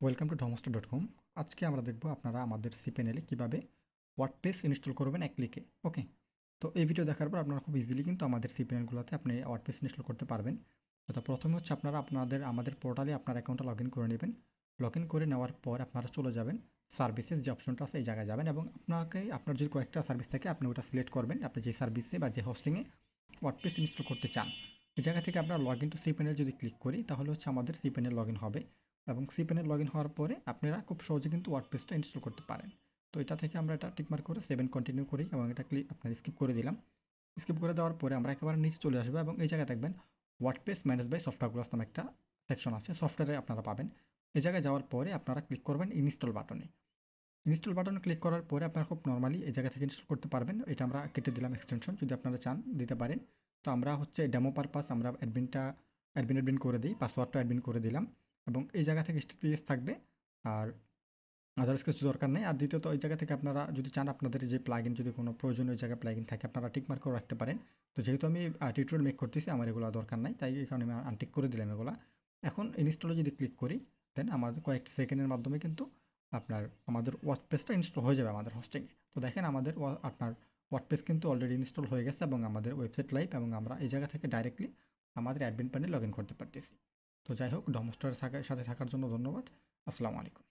Welcome to Domster dot com আজকে আমরা দেখব আপনারা আমাদের সি প্যানেলে কীভাবে ওয়ার্ডপ্রেস ইনস্টল করবেন এক ক্লিকে ওকে তো এই ভিডিও দেখার পর আপনারা খুব ইজিলি কিন্তু আমাদের সি প্যানেলগুলোতে আপনি ওয়ার্ডপ্রেস ইনস্টল করতে পারবেন। তো প্রথমে হচ্ছে আপনারা আপনাদের, আমাদের পোর্টালে আপনার অ্যাকাউন্টটা লগ করে নেবেন। লগ করে নেওয়ার পর আপনারা চলে যাবেন। সার্ভিসেস যে অপশনটা আছে, এই জায়গায় যাবেন এবং আপনাকে, আপনার যদি কয়েকটা সার্ভিস থাকে, আপনি ওটা সিলেক্ট করবেন। আপনি যে সার্ভিসে বা যে হোস্টিংয়ে ওয়ার্ডপ্রেস ইনস্টল করতে চান। এই জায়গা থেকে আপনার log in to C panel যদি ক্লিক করি, তাহলে হচ্ছে আমাদের সি প্যানেল লগ ইন হবে। এবং সি প্যানেল লগ ইন হওয়ার পরে আপনারা খুব সহজে কিন্তু ওয়ার্ডপ্রেসটা ইনস্টল করতে পারেন। তো এটা থেকে আমরা এটা টিকমার্ক করে সেভেন কন্টিনিউ করি এবং এটা ক্লিক আপনার স্কিপ করে দিলাম। স্কিপ করে দেওয়ার পরে আমরা একেবারে নিচে চলে আসব এবং এই জায়গায় দেখবেন ওয়ার্ডপ্রেস ম্যানেজ বাই সফটওয়্যারগুলোস নামে একটা সেকশন আছে সফটওয়্যারে আপনারা পাবেন। এই জায়গায় যাওয়ার পরে আপনারা ক্লিক করবেন ইনস্টল বাটনে ইনস্টল বাটনে ক্লিক করার পরে আপনারা খুব নর্মালি এই জায়গা থেকে ইনস্টল করতে পারবেন। এটা আমরা কেটে দিলাম এক্সটেনশন যদি আপনারা চান দিতে পারেন। তো আমরা হচ্ছে ডেমো পারপাস আমরা অ্যাডমিনটা অ্যাডমিন অ্যাডমিন করে দিই পাসওয়ার্ডটা অ্যাডমিন করে দিলাম। এবং এই জায়গা থেকে স্টেপিএস থাকবে। আর আদার্স কিছু দরকার নেই। আর দ্বিতীয়ত, ওই জায়গা থেকে আপনারা যদি চান আপনাদের যে প্লাগিন যদি কোনো প্রয়োজনীয় জায়গায় প্লাগিন থাকে, আপনারা টিকমার্ক করে রাখতে পারেন। তো যেহেতু আমি টিউটোরিয়াল মেক করতেছি, আমার এগুলো দরকার নাই। তাই এই কারণে আমি আনটিক করে দিলাম এগুলো। এখন ইনস্টলে যদি ক্লিক করি দেন আমাদের কয়েক সেকেন্ডের মাধ্যমে কিন্তু আপনার, আমাদের ওয়ার্ডপ্রেসটা ইনস্টল হয়ে যাবে আমাদের হোস্টিংয়ে তো দেখেন, আমাদের আপনার ওয়ার্ডপ্রেস কিন্তু অলরেডি ইনস্টল হয়ে গেছে এবং আমাদের ওয়েবসাইট লাইভ এবং আমরা এই জায়গা থেকে ডাইরেক্টলি আমাদের অ্যাডমিন প্যানে লগ ইন করতে পারতেছি। তো যাই হোক ডমস্টার থাকার সাথে থাকার জন্য ধন্যবাদ। আসসালামু আলাইকুম।